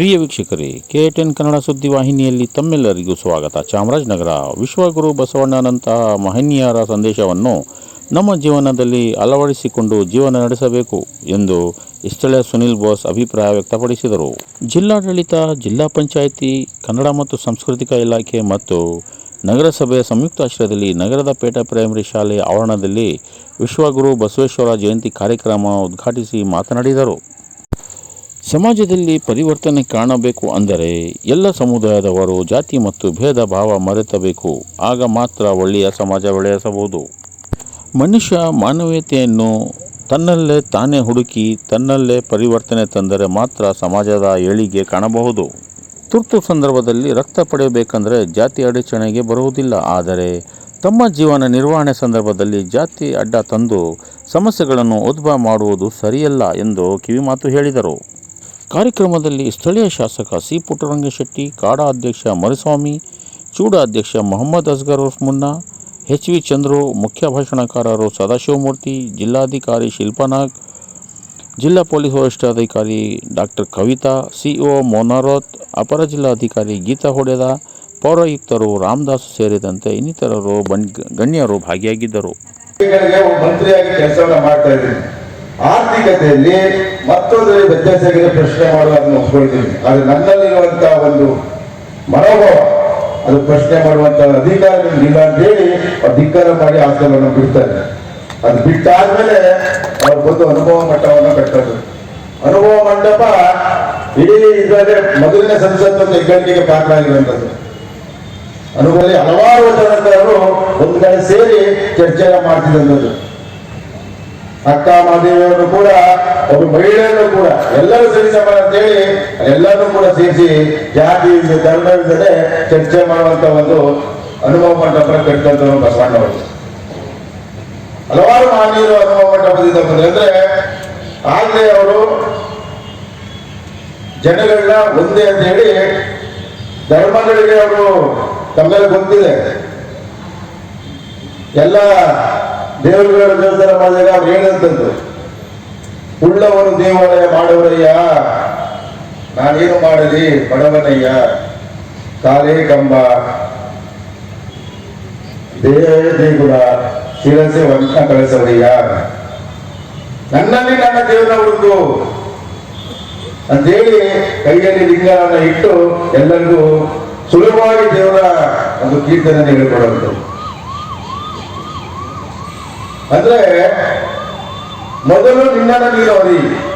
ಪ್ರಿಯ ವೀಕ್ಷಕರೇ, K ten Kannada ಸುದ್ದಿವಾಹಿನಿಯಲ್ಲಿ ತಮ್ಮೆಲ್ಲರಿಗೂ ಸ್ವಾಗತ. ಚಾಮರಾಜನಗರ ವಿಶ್ವಗುರು ಬಸವಣ್ಣನಂತಹ ಮಹನೀಯರ ಸಂದೇಶವನ್ನು ನಮ್ಮ ಜೀವನದಲ್ಲಿ ಅಳವಡಿಸಿಕೊಂಡು ಜೀವನ ನಡೆಸಬೇಕು ಎಂದು ಸ್ಥಳೀಯ ಸುನಿಲ್ ಬೋಸ್ ಅಭಿಪ್ರಾಯ ವ್ಯಕ್ತಪಡಿಸಿದರು. ಜಿಲ್ಲಾಡಳಿತ, ಜಿಲ್ಲಾ ಪಂಚಾಯಿತಿ, ಕನ್ನಡ ಮತ್ತು ಸಾಂಸ್ಕೃತಿಕ ಇಲಾಖೆ ಮತ್ತು ನಗರಸಭೆಯ ಸಂಯುಕ್ತಾಶ್ರಯದಲ್ಲಿ ನಗರದ ಪೇಟ ಪ್ರೈಮರಿ ಶಾಲೆ ಆವರಣದಲ್ಲಿ ವಿಶ್ವಗುರು ಬಸವೇಶ್ವರ ಜಯಂತಿ ಕಾರ್ಯಕ್ರಮ ಉದ್ಘಾಟಿಸಿ ಮಾತನಾಡಿದರು. ಸಮಾಜದಲ್ಲಿ ಪರಿವರ್ತನೆ ಕಾಣಬೇಕು ಅಂದರೆ ಎಲ್ಲ ಸಮುದಾಯದವರು ಜಾತಿ ಮತ್ತು ಭೇದ ಭಾವ ಮರೆತಬೇಕು. ಆಗ ಮಾತ್ರ ಒಳ್ಳೆಯ ಸಮಾಜ ಬೆಳೆಸಬಹುದು. ಮನುಷ್ಯ ಮಾನವೀಯತೆಯನ್ನು ತನ್ನಲ್ಲೇ ತಾನೇ ಹುಡುಕಿ ತನ್ನಲ್ಲೇ ಪರಿವರ್ತನೆ ತಂದರೆ ಮಾತ್ರ ಸಮಾಜದ ಏಳಿಗೆ ಕಾಣಬಹುದು. ತುರ್ತು ಸಂದರ್ಭದಲ್ಲಿ ರಕ್ತ ಪಡೆಯಬೇಕೆಂದರೆ ಜಾತಿ ಅಡಚಣೆಗೆ ಬರುವುದಿಲ್ಲ. ಆದರೆ ತಮ್ಮ ಜೀವನ ನಿರ್ವಹಣೆ ಸಂದರ್ಭದಲ್ಲಿ ಜಾತಿ ಅಡ್ಡ ತಂದು ಸಮಸ್ಯೆಗಳನ್ನು ಉದ್ಭವ ಮಾಡುವುದು ಸರಿಯಲ್ಲ ಎಂದು ಕಿವಿಮಾತು ಹೇಳಿದರು. ಕಾರ್ಯಕ್ರಮದಲ್ಲಿ ಸ್ಥಳೀಯ ಶಾಸಕ ಸಿ ಪುಟ್ಟರಂಗಶೆಟ್ಟಿ ಕಾಡಾ ಅಧ್ಯಕ್ಷ ಮರಿಸ್ವಾಮಿ, ಚೂಡ ಅಧ್ಯಕ್ಷ ಮೊಹಮ್ಮದ್ ಅಸ್ಗರ್ ಉರ್ಫ್ ಮುನ್ನಾ ಎಚ್ ವಿ ಚಂದ್ರು, ಮುಖ್ಯ ಭಾಷಣಕಾರರು ಸದಾಶಿವಮೂರ್ತಿ, ಜಿಲ್ಲಾಧಿಕಾರಿ ಶಿಲ್ಪಾನಾಗ್ ಜಿಲ್ಲಾ ಪೊಲೀಸ್ ವರಿಷ್ಠಾಧಿಕಾರಿ ಡಾಕ್ಟರ್ ಕವಿತಾ, ಸಿಇಒ ಮೋನಾರೋತ್, ಅಪರ ಜಿಲ್ಲಾಧಿಕಾರಿ ಗೀತಾ ಹೊಡೆದ, ಪೌರಾಯುಕ್ತರು ರಾಮದಾಸ್ ಸೇರಿದಂತೆ ಇನ್ನಿತರರು ಗಣ್ಯರು ಭಾಗಿಯಾಗಿದ್ದರು. ಮಂತ್ರಿಯಾಗಿ ಕೆಲಸವನ್ನು ಮಾಡ್ತಾ ಇದ್ದೀನಿ. ಆರ್ಥಿಕತೆಯಲ್ಲಿ ಮತ್ತೊಂದು ವ್ಯತ್ಯಾಸಗಳಿಗೆ ಪ್ರಶ್ನೆ ಮಾಡುವುದನ್ನು ಒಪ್ಕೊಳ್ತೀನಿ ಆದ್ರೆ ನನ್ನಲ್ಲಿರುವಂತಹ ಒಂದು ಮನೋಭಾವ, ಅದು ಪ್ರಶ್ನೆ ಮಾಡುವಂತ ಅಧಿಕಾರ ಇಲ್ಲ ಅಂತ ಹೇಳಿ ಧಿಕ್ಕಾರ ಮಾಡಿ ಆಸನವನ್ನು ಬಿಡ್ತಾರೆ ಅದು ಬಿಟ್ಟಾದ್ಮೇಲೆ ಅವ್ರು ಬಂದು ಅನುಭವ ಮಟ್ಟವನ್ನು ಕಟ್ಟೋದು ಅನುಭವ ಮಂಟಪ ಇಡೀ ಇದ್ರೆ ಮೊದಲಿನ ಸಂಸತ್ ಒಂದು ಇಕ್ಕಟ್ಟಿಗೆ ಆಗಿರುವಂತದ್ದು ಅನುಭವದಲ್ಲಿ ಹಲವಾರು ಜನರು ಒಂದು ಕಡೆ ಸೇರಿ ಚರ್ಚೆಯನ್ನು ಮಾಡ್ತಿದ್ದಂಥದ್ದು. ಅಕ್ಕ ಮಾದೇವಿಯವರು ಕೂಡ, ಒಬ್ಬ ಮಹಿಳೆಯರು ಕೂಡ, ಎಲ್ಲರೂ ಸರಿ ಸಮಾನ ಅಂತೇಳಿ ಎಲ್ಲರೂ ಕೂಡ ಸೇರಿಸಿ ಜಾತಿ ಧರ್ಮವಿಲ್ಲದೆ ಚರ್ಚೆ ಮಾಡುವಂತ ಒಂದು ಅನುಭವ ಮಂಟಪ ಕಟ್ಟಿದಂಥವ್ರು ಬಸವಣ್ಣವರು ಹಲವಾರು ಮಾನ್ಯರು ಅನುಭವ ಮಂಟಪದಿಂದ ಬಂದ್ರೆ ಅಂದ್ರೆ, ಆಗ್ಲೇ ಅವರು ಜನಗಳನ್ನ ಒಂದೇ ಅಂತ ಹೇಳಿ ಧರ್ಮಗಳಿಗೆ ಅವರು ತಮ್ಮಲ್ಲಿ ಗೊತ್ತಿದೆ. ಎಲ್ಲ ದೇವರುಗಳ ದೇವಸ್ಥಾನ ಮಾಡಿದಾಗ ಅವ್ರು ಏನಂತಂದ್ರು? ಉಳ್ಳವರು ದೇವಾಲಯ ಮಾಡುವರಯ್ಯ, ನಾನೇನು ಮಾಡಲಿ? ಬಡವನಯ್ಯ, ಕಾಲೇ ಕಂಬ. ದೇಗುಲ, ಶಿರಸೆ ವಂಶ ಕಳಿಸವಯ್ಯ ನನ್ನಲ್ಲಿ ನನ್ನ ದೇವರ ಹುಡುಕು. ಅಂತೇಳಿ ಕೈಯಲ್ಲಿ ಲಿಂಗವನ್ನು ಇಟ್ಟು ಎಲ್ಲರಿಗೂ ಸುಲಭವಾಗಿ ದೇವರ ಒಂದು ಕೀರ್ತನೆ ಹೇಳಿಕೊಡುವಂಥದ್ದು. ಅಂದ್ರೆ ಮೊದಲು ನಿನ್ನನ್ನು ನೀನು